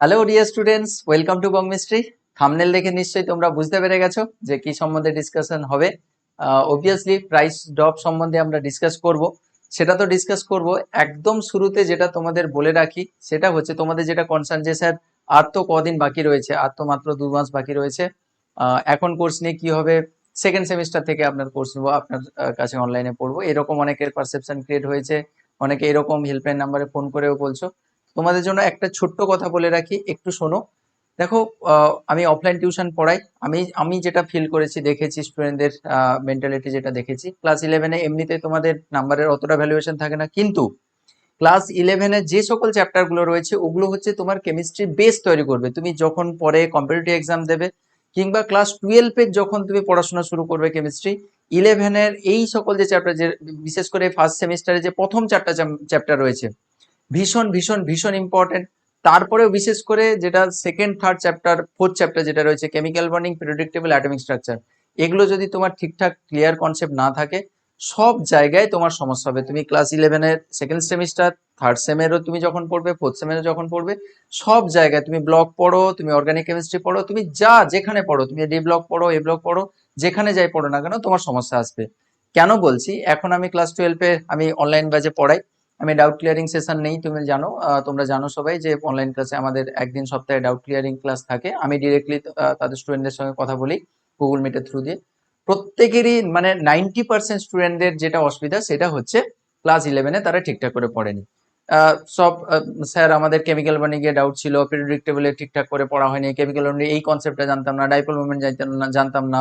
Hello dear students welcome to Bongmistry thumbnail দেখে নিশ্চয়ই তোমরা বুঝতে পেরে গেছো যে কি সম্বন্ধে ডিসকাশন হবে। অবভিয়াসলি প্রাইস ড্রপ সম্বন্ধে আমরা ডিসকাস করব। সেটা তো ডিসকাস করব। একদম শুরুতে যেটা তোমাদের বলে রাখি, সেটা হচ্ছে তোমাদের যেটা কনসার্ন যে স্যার, আর তো কদিন বাকি রয়েছে, আর তো মাত্র দু মাস বাকি রয়েছে। এখন কোর্স নিয়ে কি হবে? সেকেন্ড সেমিস্টার থেকে আপনার কোর্স নেব, আপনার কাছে অনলাইনে পড়ব। এরকম অনেকের পারসেপশন ক্রিয়েট হয়েছে, অনেকে এরকম হেল্পলাইন নাম্বারে ফোন করেও বলছো। তোমাদের জন্য একটা ছোট্ট কথা বলে রাখি, একটু শোনো। দেখো আমি অফলাইন টিউশন পড়াই। আমি আমি যেটা ফিল করেছি, দেখেছি স্টুডেন্টদের মেন্টালিটি যেটা দেখেছি। ক্লাস ইলেভেনে এমনিতে তোমাদের নাম্বারের অতটা ভ্যালুয়েশন থাকে না। কিন্তু ক্লাস ইলেভেনে যে সকল চ্যাপ্টারগুলো রয়েছে, ওগুলো হচ্ছে তোমার কেমিস্ট্রি বেস তৈরি করবে। তুমি যখন পরে কম্পিটিটিভ এক্সাম দেবে, কিংবা ক্লাস টুয়েলভের যখন তুমি পড়াশোনা শুরু করবে কেমিস্ট্রি ইলেভেনের এই সকল যে চ্যাপ্টার যে, বিশেষ করে ফার্স্ট সেমিস্টারে যে প্রথম চারটা চ্যাপ্টার রয়েছে ভীষণ ভীষণ ভীষণ ইম্পর্টেন্ট তারপরেও বিশেষ করে যেটা second third chapter fourth chapter যেটা রয়েছে chemical bonding predictable atomic structure এগুলো যদি তোমার ঠিকঠাক ক্লিয়ার কনসেপ্ট না থাকে, সব জায়গায় তোমার সমস্যা হবে। তুমি ক্লাস ইলেভেনের সেকেন্ড সেমিস্টার থার্ড সেমেরও তুমি যখন পড়বে ফোর্থ সেমেরও যখন পড়বে, সব জায়গায় তুমি ব্লক পড়ো, তুমি অর্গানিক কেমিস্ট্রি পড়ো, তুমি যা যেখানে পড়ো, তুমি ডি ব্লক পড়ো এ ব্লক পড়ো, যেখানে যাই পড়ো না কেন, তোমার সমস্যা আসবে। কেন বলছি? এখন আমি ক্লাস টুয়েলভে আমি অনলাইন ব্যাচে পড়াই। আমি ডাউট ক্লিয়ারিং সেশন নেই, তুমি জানো তোমরা জানো সবাই যে অনলাইন ক্লাসে আমাদের একদিন সপ্তাহে ডাউট ক্লিয়ারিং ক্লাস থাকে। আমি ডিরেক্টলি তাদের স্টুডেন্টদের সঙ্গে কথা বলি গুগল মিটের থ্রু দিয়ে। প্রত্যেকেরই মানে নাইনটি পার্সেন্ট স্টুডেন্টদের যেটা অসুবিধা, সেটা হচ্ছে ক্লাস ইলেভেনে তারা ঠিকঠাক করে পড়েনি। সব স্যার, আমাদের কেমিক্যাল বানিয়ে ডাউট ছিল পিরিয়ডিক টেবিলে ঠিকঠাক করে পড়া হয়নি কেমিক্যাল বন্ডিং এই কনসেপ্টটা জানতাম না ডাইপোল মুভমেন্ট জানতাম না জানতাম না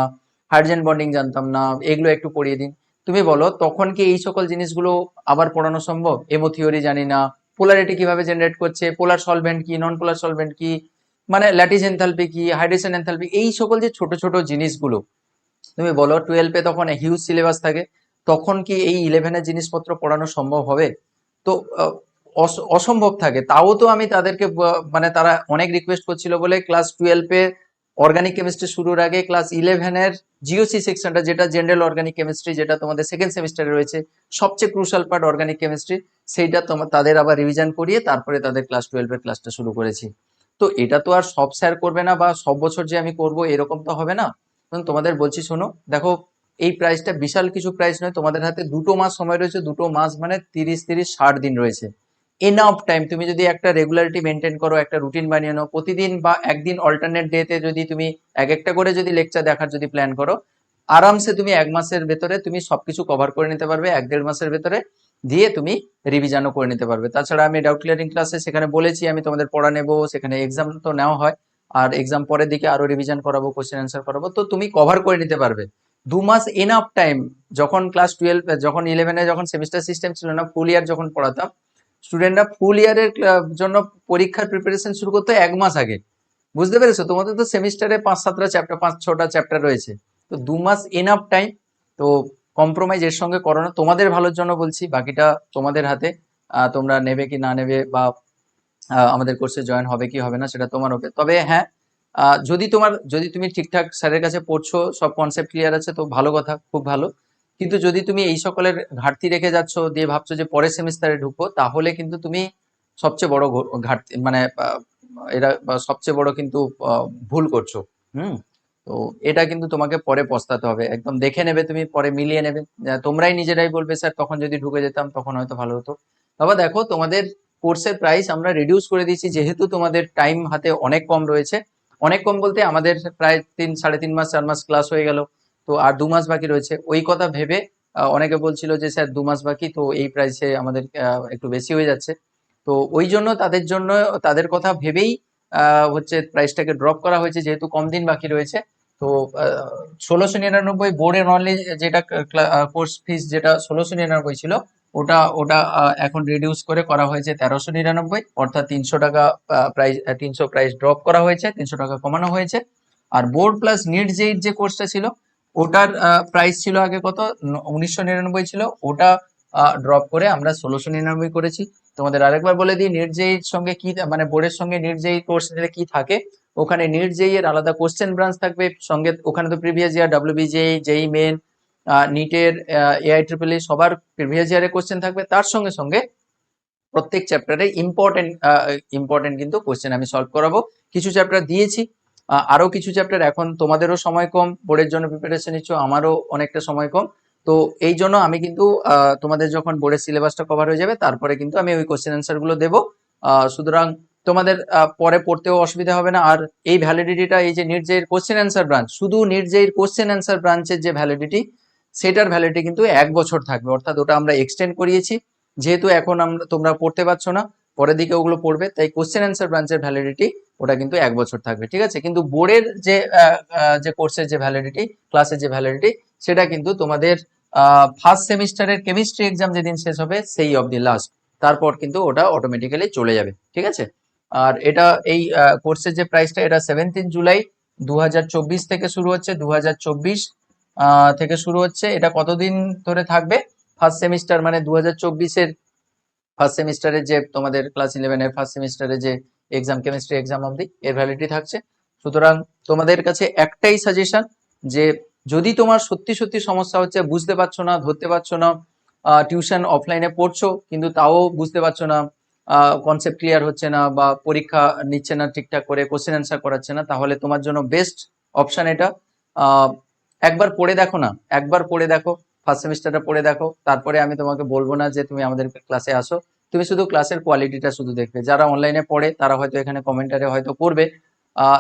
হাইড্রোজেন বন্ডিং জানতাম না, এগুলো একটু পড়িয়ে দিন। তুমি বলো, তখন কি এই সকল জিনিসগুলো আবার পড়ানো সম্ভব? এমো থিওরি জানি না। পোলারিটি কীভাবে জেনারেট করছে? পোলার সলভেন্ট কি? নন পোলার সলভেন্ট কি? মানে ল্যাটিস এনথালপি কি? Hydration enthalpy? এই সকল যে ছোট ছোট জিনিসগুলো, তুমি বলো টুয়েলভে তখন হিউজ সিলেবাস থাকে। তখন কি এই ইলেভেনের জিনিসপত্র পড়ানো সম্ভব হবে? তো অস- অসম্ভব থাকে। তাও তো আমি তাদেরকে মানে তারা অনেক রিকোয়েস্ট করছিল বলে ক্লাস টুয়েলভে অর্গানিক কেমিস্ট্রি শুরুর আগে ক্লাস ইলেভেনের জিওসি সেকশনটা যেটা জেনারেল অর্গানিক কেমিস্ট্রি যেটা তোমাদের সেকেন্ড সেমিস্টারে রয়েছে, সবচেয়ে ক্রুশাল পার্ট অর্গানিক কেমিস্ট্রি সেইটা তোমার তাদের আবার রিভিশন করিয়ে তারপরে তাদের ক্লাস টুয়েলভের ক্লাসটা শুরু করেছি। তো এটা তো আর সব স্যার করবে না বা সব বছর যে আমি করব এরকম তো হবে না। তোমাদের বলছি, শোনো, দেখো, এই প্রাইসটা বিশাল কিছু প্রাইস নয়, তোমাদের হাতে দুটো মাস সময় রয়েছে, দুটো মাস মানে তিরিশ তিরিশ, ষাট দিন রয়েছে। এনাফ টাইম তুমি যদি একটা রেগুলারিটি মেনটেন করো, একটা রুটিন বানিয়ে নাও, প্রতিদিন বা একদিন অল্টারনেট ডেতে যদি তুমি এক একটা করে যদি লেকচার দেখার যদি প্ল্যান করো, আরামসে তুমি এক মাসের ভেতরে তুমি সবকিছু কভার করে নিতে পারবে, এক দেড় মাসের ভেতরে দিয়ে তুমি রিভিশনও করে নিতে পারবে। তাছাড়া আমি ডাউট ক্লিয়ারিং ক্লাসে সেখানে বলেছি, আমি তোমাদের পড়া নেব, সেখানে এক্সাম তো নেওয়া হয়, আর এক্সাম পরের দিকে আরও রিভিশন করাবো কোশ্চেন অ্যান্সার করাবো, তো তুমি কভার করে নিতে পারবে। দু মাস এনাফ টাইম যখন ক্লাস টুয়েলভ যখন ইলেভেনে যখন সেমিস্টার সিস্টেম ছিল না ফুল ইয়ার যখন পড়াতাম স্টুডেন্টরা ফুল ইয়ারের জন্য পরীক্ষার প্রিপারেশন শুরু করতে এক মাস আগে। বুঝতে পেরেছ? তোমাদের তো সেমিস্টারে পাঁচ সাতটা চ্যাপ্টার পাঁচ ছটা চ্যাপ্টার রয়েছে। তো দু মাস এনাফ টাইম তো কম্প্রোমাইজ এর সঙ্গে করো না। তোমাদের ভালোর জন্য বলছি, বাকিটা তোমাদের হাতে। তোমরা নেবে কি না নেবে বা আমাদের কোর্সে জয়েন হবে কি হবে না, সেটা তোমার ওপর। তবে হ্যাঁ যদি তোমার, যদি তুমি ঠিকঠাক স্যারের কাছে পড়ছো, সব কনসেপ্ট ক্লিয়ার আছে, তো ভালো কথা, খুব ভালো। কিন্তু যদি তুমি এই সকলের ঘাটতি রেখে যাচ্ছ, দিয়ে ভাবছ যে পরের সেমিস্টারে ঢুকবো, তাহলে কিন্তু তুমি সবচেয়ে বড় ঘাটতি মানে এটা সবচেয়ে বড় কিন্তু ভুল করছ, হুম? তো এটা কিন্তু তোমাকে পরে পস্তাতে হবে। একদম দেখে নেবে তুমি, পরে মিলিয়ে নেবে। তোমরাই নিজেরাই বলবে, স্যার, তখন যদি ঢুকে যেতাম, তখন হয়তো ভালো হতো। তবে দেখো, তোমাদের কোর্সের প্রাইস আমরা রিডিউস করে দিয়েছি, যেহেতু তোমাদের টাইম হাতে অনেক কম রয়েছে। অনেক কম বলতে আমাদের প্রায় তিন, সাড়ে তিন মাস, চার মাস ক্লাস হয়ে গেল। তো আর দু মাস বাকি রয়েছে। ওই কথা ভেবে অনেকে বলছিল যে, স্যার, দু মাস বাকি। তো এই প্রাইসে আমাদের একটু বেশি হয়ে যাচ্ছে। তো ওই জন্য তাদের জন্য, তাদের কথা ভেবেই হচ্ছে প্রাইসটাকে ড্রপ করা হয়েছে, যেহেতু কম দিন বাকি রয়েছে। তো ষোলোশো নিরানব্বই বোর্ডের অনলি যেটা কোর্স ফিস যেটা ষোলোশো নিরানব্বই ছিল, ওটা ওটা এখন রিডিউস করে করা হয়েছে তেরোশো নিরানব্বই। অর্থাৎ তিনশো টাকা প্রাইস তিনশো প্রাইস ড্রপ করা হয়েছে, তিনশো টাকা কমানো হয়েছে। আর বোর্ড প্লাস নিট যে কোর্সটা ছিল ওটার প্রাইস ছিল আগে কত? উনিশশো নিরানব্বই ছিল। ওটা ড্রপ করে আমরা ষোলোশো নিরানব্বই করেছি। তোমাদের আরেকবার বলে দিই নিট জেইর সঙ্গে কি মানে বোর্ডের সঙ্গে নিট জেই কোর্স নিলে কি থাকে? ওখানে নিট জেই এর আলাদা কোশ্চেন ব্রাঞ্চ থাকবে। সঙ্গে, ওখানে তো previous year WBJEE JEE main নিটের AI triple সবার প্রিভিয়াস ইয়ারের কোশ্চেন থাকবে। তার সঙ্গে সঙ্গে প্রত্যেক চ্যাপ্টারে ইম্পর্টেন্ট ইম্পর্টেন্ট কিন্তু কোশ্চেন আমি সলভ করাবো। কিছু চ্যাপ্টার দিয়েছি। আহ, আরও কিছু চ্যাপ্টার এখন তোমাদেরও সময় কম বোর্ডের জন্য প্রিপারেশন নিচ্ছ আমারও অনেকটা সময় কম। তো এই জন্য আমি কিন্তু তোমাদের যখন বোর্ডের সিলেবাসটা কভার হয়ে যাবে তারপরে কিন্তু আমি ওই কোশ্চেন অ্যান্সারগুলো দেবো। সুতরাং তোমাদের পরে পড়তেও অসুবিধা হবে না। আর এই ভ্যালিডিটিটা এই যে নির্জের কোশ্চেন অ্যান্সার ব্রাঞ্চ শুধু নির্জের কোশ্চেন অ্যান্সার ব্রাঞ্চের যে ভ্যালিডিটি সেটার ভ্যালিডিটি কিন্তু এক বছর থাকবে। অর্থাৎ ওটা আমরা এক্সটেন্ড করিয়েছি। যেহেতু এখন আমরা তোমরা পড়তে পারছ না পরের দিকে ওগুলো পড়বে, তাই কোশ্চেন অ্যান্সার ব্রাঞ্চের ভ্যালিডিটি ওটা কিন্তু এক বছর থাকবে, ঠিক আছে? কিন্তু বোর্ডের যে যে কোর্সের যে ভ্যালিডিটি ক্লাসের যে ভ্যালিডিটি সেটা কিন্তু তোমাদের ফার্স্ট সেমিস্টারের কেমিস্ট্রি এক্সাম যেদিন শেষ হবে, সেই অব দি লাস্ট তারপর কিন্তু ওটা অটোমেটিক্যালি চলে যাবে, ঠিক আছে? আর এটা এই কোর্সের যে প্রাইসটা এটা সেভেন্টিন জুলাই দু হাজার চব্বিশ থেকে শুরু হচ্ছে দু হাজার চব্বিশ থেকে শুরু হচ্ছে, এটা কতদিন ধরে থাকবে? ফার্স্ট সেমিস্টার মানে দু হাজার চব্বিশের ফার্স্ট সেমিস্টারের যে তোমাদের ক্লাস ইলেভেনের ফার্স্ট সেমিস্টারে যে এক্সাম কেমিস্ট্রি এক্সাম অবধি এর ভ্যালিডিটি থাকছে। সুতরাং তোমাদের কাছে একটাই সাজেশন যে যদি তোমার সত্যি সত্যি সমস্যা হচ্ছে, বুঝতে পারছ না, ধরতে পারছ না টিউশন অফলাইনে পড়ছো, কিন্তু তাও বুঝতে পারছ না কনসেপ্ট ক্লিয়ার হচ্ছে না বা পরীক্ষা নিচ্ছে না ঠিকঠাক করে কোশ্চেন অ্যান্সার করাচ্ছে না, তাহলে তোমার জন্য বেস্ট অপশন এটা। একবার পড়ে দেখো না, একবার পড়ে দেখো ফার্স্ট সেমিস্টারটা পড়ে দেখো। তারপরে আমি তোমাকে বলব না যে তুমি আমাদের ক্লাসে আসো। তুমি শুধু ক্লাসের কোয়ালিটিটা শুধু দেখবে। যারা অনলাইনে পড়ে, তারা হয়তো এখানে কমেন্টারে হয়তো করবে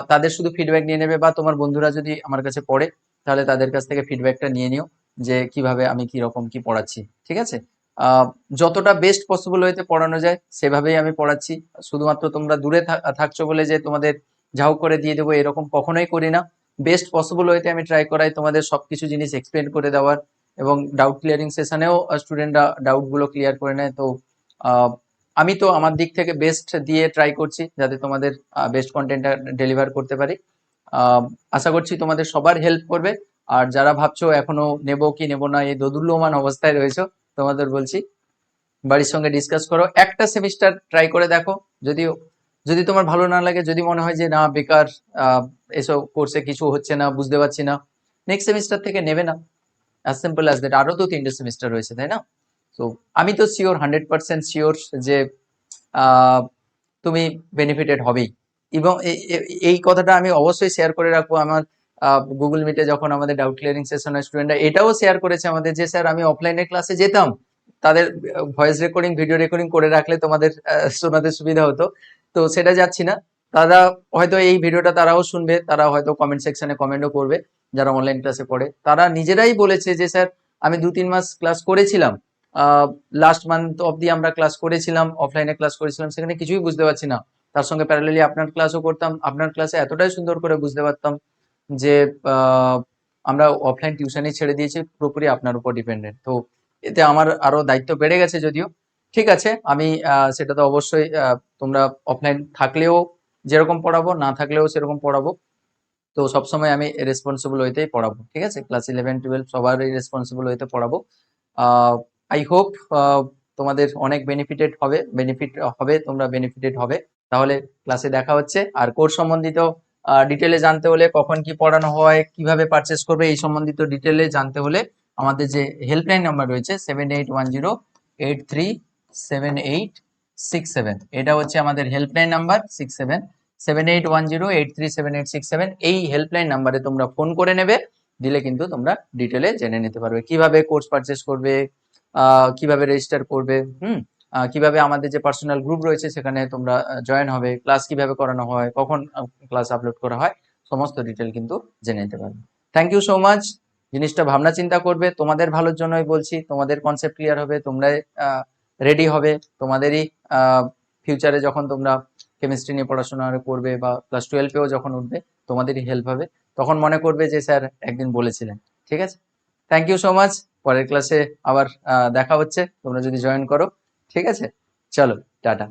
তাদের শুধু ফিডব্যাক নিয়ে নেবে বা তোমার বন্ধুরা যদি আমার কাছে পড়ে, তাহলে তাদের কাছ থেকে ফিডব্যাকটা নিয়ে নিও যে কীভাবে আমি কি রকম কি পড়াচ্ছি। ঠিক আছে? যতটা বেস্ট পসিবল হইতে পড়ানো যায়, সেভাবেই আমি পড়াচ্ছি। শুধুমাত্র তোমরা দূরে থাক- থাকছো বলে যে তোমাদের ঝাউ করে দিয়ে দেবো, এরকম কখনোই করি না। বেস্ট পসিবল হইতে আমি ট্রাই করাই তোমাদের সবকিছু জিনিস এক্সপ্লেন করে দেওয়ার। এবং ডাউট ক্লিয়ারিং সেশনেও স্টুডেন্টরা ডাউটগুলো ক্লিয়ার করে নেয়। তো আহ, আমি তো আমার দিক থেকে বেস্ট দিয়ে ট্রাই করছি যাতে তোমাদের বেস্ট কন্টেন্টটা ডেলিভার করতে পারি। আশা করছি তোমাদের সবার হেল্প করবে। আর যারা ভাবছ এখনও নেব কি নেব না এই দোদুল্যমান অবস্থায় রয়েছো তোমাদের বলছি বাড়ির সঙ্গে ডিসকাস করো। একটা সেমিস্টার ট্রাই করে দেখো। যদিও যদি তোমার ভালো না লাগে যদি মনে হয় যে না বেকার এসব কোর্সে কিছু হচ্ছে না বুঝতে পারছি না নেক্সট সেমিস্টার থেকে নেবে না। অ্যাজ সিম্পল অ্যাজ দ্যাট আরও তো তিনটে সেমিস্টার রয়েছে, তাই না? তো আমি তো শিওর হান্ড্রেড পার্সেন্ট শিওর যে তুমি বেনিফিটেড হবেই। এবং এই কথাটা আমি অবশ্যই শেয়ার করে রাখব আমার গুগল মিটে যখন আমাদের ডাউট ক্লিয়ারিং সেশনের স্টুডেন্টরা এটাও শেয়ার করেছে আমাদের যে, স্যার, আমি অফলাইনে ক্লাসে যেতাম। তাদের ভয়েস রেকর্ডিং ভিডিও রেকর্ডিং করে রাখলে তোমাদের শোনাতে সুবিধা হতো। তো সেটা যাচ্ছি না। তারা হয়তো এই ভিডিওটা তারাও শুনবে, তারা হয়তো কমেন্ট সেকশনে কমেন্টও করবে, যারা অনলাইন ক্লাসে পড়ে। তারা নিজেরাই বলেছে যে, স্যার, আমি দু তিন মাস ক্লাস করেছিলাম। লাস্ট মান্থ অবধি আমরা ক্লাস করেছিলাম অফলাইনে ক্লাস করেছিলাম, সেখানে কিছুই বুঝতে পারছি না। তার সঙ্গে প্যারালালি আপনার ক্লাসও করতাম, আপনার ক্লাসে এতটাই সুন্দর করে বুঝতে পারতাম যে আমরা অফলাইন টিউশনই ছেড়ে দিয়েছি, পুরোপুরি আপনার উপর ডিপেন্ডেন্ট তো এতে আমার আরও দায়িত্ব বেড়ে গেছে যদিও। ঠিক আছে, আমি সেটা তো অবশ্যই তোমরা অফলাইন থাকলেও যেরকম পড়াবো, না থাকলেও সেরকম পড়াবো। তো সবসময় আমি রেসপন্সিবল হইতেই পড়াবো, ঠিক আছে? ক্লাস ইলেভেন টুয়েলভ সবারই রেসপন্সিবল হইতে পড়াবো। আই হোপ তোমাদের অনেক বেনিফিটেড হবে বেনিফিট হবে, তোমরা বেনিফিটেড হবে। তাহলে ক্লাসে দেখা হচ্ছে। আর কোর্স সম্বন্ধিত ডিটেলে জানতে হলে কখন কি পড়ানো হয়, কীভাবে পারচেস করবে, এই সম্বন্ধিত ডিটেলে জানতে হলে আমাদের যে হেল্পলাইন নাম্বার রয়েছে seven eight one zero eight three seven eight six seven এটা হচ্ছে আমাদের helpline number six seven seven eight one zero eight three seven eight six seven এই হেল্পলাইন নাম্বারে তোমরা ফোন করে নেবে, দিলে কিন্তু তোমরা ডিটেলে জেনে নিতে পারবে। কীভাবে কোর্স পারচেস করবে কীভাবে রেজিস্টার করবে, হুম? কীভাবে আমাদের যে পার্সোনাল গ্রুপ রয়েছে সেখানে তোমরা জয়েন হবে ক্লাস কীভাবে করানো হয়, কখন ক্লাস আপলোড করা হয়, সমস্ত ডিটেল কিন্তু জেনে নিতে পারবে। থ্যাংক ইউ সো মাচ জিনিসটা ভাবনা চিন্তা করবে, তোমাদের ভালোর জন্যই বলছি, তোমাদের কনসেপ্ট ক্লিয়ার হবে, তোমরাই রেডি হবে। তোমাদেরই ফিউচারে যখন তোমরা কেমিস্ট্রি নিয়ে পড়াশোনা করবে বা ক্লাস টুয়েলভেও যখন উঠবে, তোমাদেরই হেল্প হবে। তখন মনে করবে যে, স্যার, একদিন বলেছিলেন। ঠিক আছে? থ্যাংক ইউ সো মাচ পরের ক্লাসে আবার দেখা হচ্ছে। তোমরা যদি জয়েন করো। ঠিক আছে? চলো, টাটা।